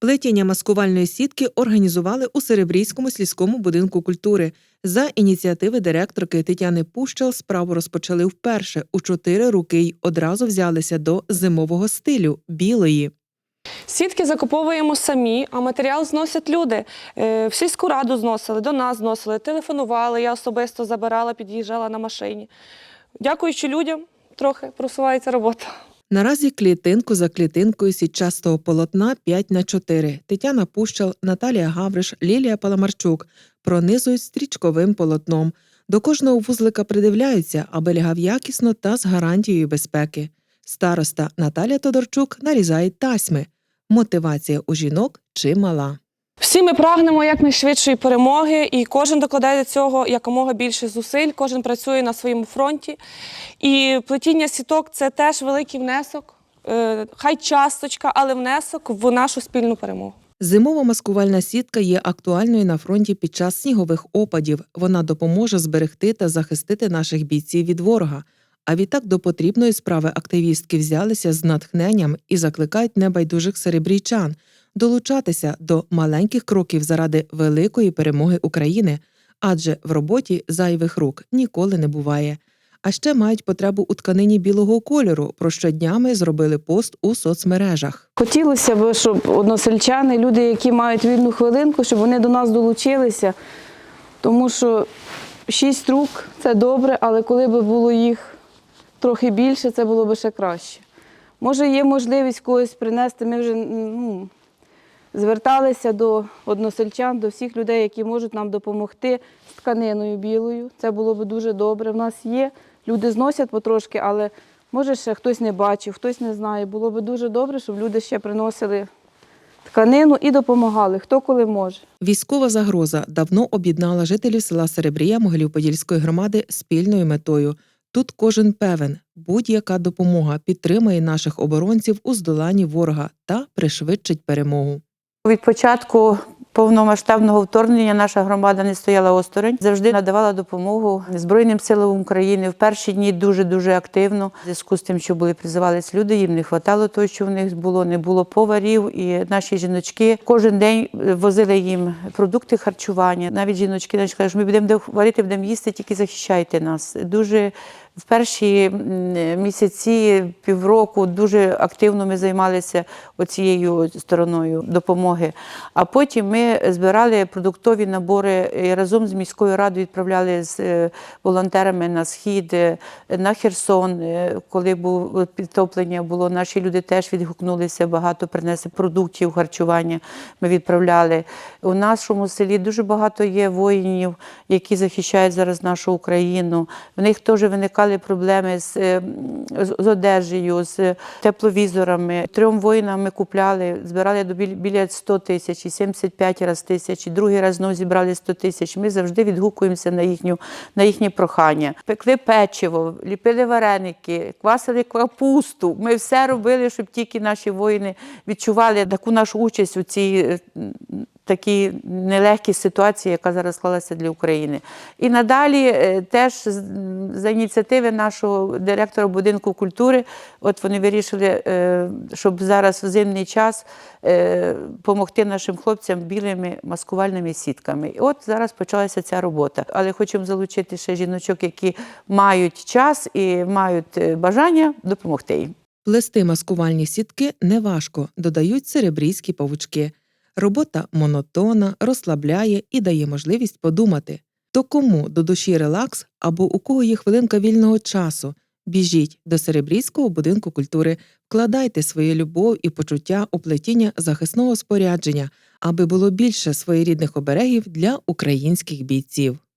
Плетіння маскувальної сітки організували у Серебрійському сільському будинку культури. За ініціативи директорки Тетяни Пущал справу розпочали вперше у чотири роки й одразу взялися до зимового стилю білої. Сітки закуповуємо самі, а матеріал зносять люди. Е, В сільську раду зносили, до нас зносили, телефонували. Я особисто забирала, під'їжджала на машині. Дякуючи людям, трохи просувається робота. Наразі клітинку за клітинкою сітчастого полотна 5 на 4 Тетяна Пущал, Наталія Гавриш, Лілія Паламарчук пронизують стрічковим полотном. До кожного вузлика придивляються, аби лягав якісно та з гарантією безпеки. Староста Наталія Тодорчук нарізає тасьми. Мотивація у жінок чимала. Всі ми прагнемо якнайшвидшої перемоги, і кожен докладає до цього якомога більше зусиль, кожен працює на своєму фронті. І плетіння сіток це теж великий внесок, е, хай часточка, але внесок в нашу спільну перемогу. Зимова маскувальна сітка є актуальною на фронті під час снігових опадів. Вона допоможе зберегти та захистити наших бійців від ворога. А відтак до потрібної справи активістки взялися з натхненням і закликають небайдужих серебрійчан долучатися до маленьких кроків заради великої перемоги України, адже в роботі зайвих рук ніколи не буває. А ще мають потребу у тканині білого кольору, про що днями зробили пост у соцмережах. Хотілося б, щоб односельчани, люди, які мають вільну хвилинку, щоб вони до нас долучилися, тому що шість рук це добре, але коли б було їх трохи більше, це було б ще краще. Може, є можливість когось принести. Ми вже ну, зверталися до односельчан, до всіх людей, які можуть нам допомогти з тканиною білою. Це було б дуже добре. В нас є. Люди зносять потрошки, але може ще хтось не бачив, хтось не знає. Було б дуже добре, щоб люди ще приносили тканину і допомагали, хто коли може. Військова загроза давно об'єднала жителів села Серебрія Могилів-Подільської громади спільною метою. Тут кожен певен, будь-яка допомога підтримає наших оборонців у здоланні ворога та пришвидшить перемогу. Від початку повномасштабного вторгнення наша громада не стояла осторонь, завжди надавала допомогу Збройним силам України. В перші дні дуже дуже активно. В зв'язку з тим, що були призивались люди, їм не вистачало того, що в них було, не було поварів. І наші жіночки кожен день возили їм продукти харчування. Навіть жіночки наші кажуть, ми будемо варити, будемо їсти, тільки захищайте нас. Дуже в перші місяці, півроку дуже активно ми займалися оцією стороною допомоги. А потім ми збирали продуктові набори і разом з міською радою відправляли з е, волонтерами на схід, е, на Херсон. Е, Коли було підтоплення, було наші люди теж відгукнулися, багато принесли продуктів харчування. Ми відправляли. У нашому селі дуже багато є воїнів, які захищають зараз нашу Україну. В них теж виникали проблеми з, е, з, з одежею, з тепловізорами. Трьом воїнам ми купляли, збирали до біля 100 тисяч, і 75 раз тисяч, другий раз знову зібрали 100 тисяч. Ми завжди відгукуємося на, їхню, на їхнє прохання. Пекли печиво, ліпили вареники, квасили капусту. Ми все робили, щоб тільки наші воїни відчували таку нашу участь у цій е, такій нелегкій ситуації, яка зараз склалася для України. І надалі е, теж за ініціативи нашого директора будинку культури, от вони вирішили, е, щоб зараз в зимний час допомогти нашим хлопцям білими маскувальними сітками. І от зараз почалася ця робота. Але хочемо залучити ще жіночок, які мають час і мають е, бажання допомогти їм. Плести маскувальні сітки неважко, додають серебрійські павучки. Робота монотонна, розслабляє і дає можливість подумати. То кому до душі релакс або у кого є хвилинка вільного часу? Біжіть до Серебрійського будинку культури, вкладайте свою любов і почуття у плетіння захисного спорядження, аби було більше своєрідних оберегів для українських бійців.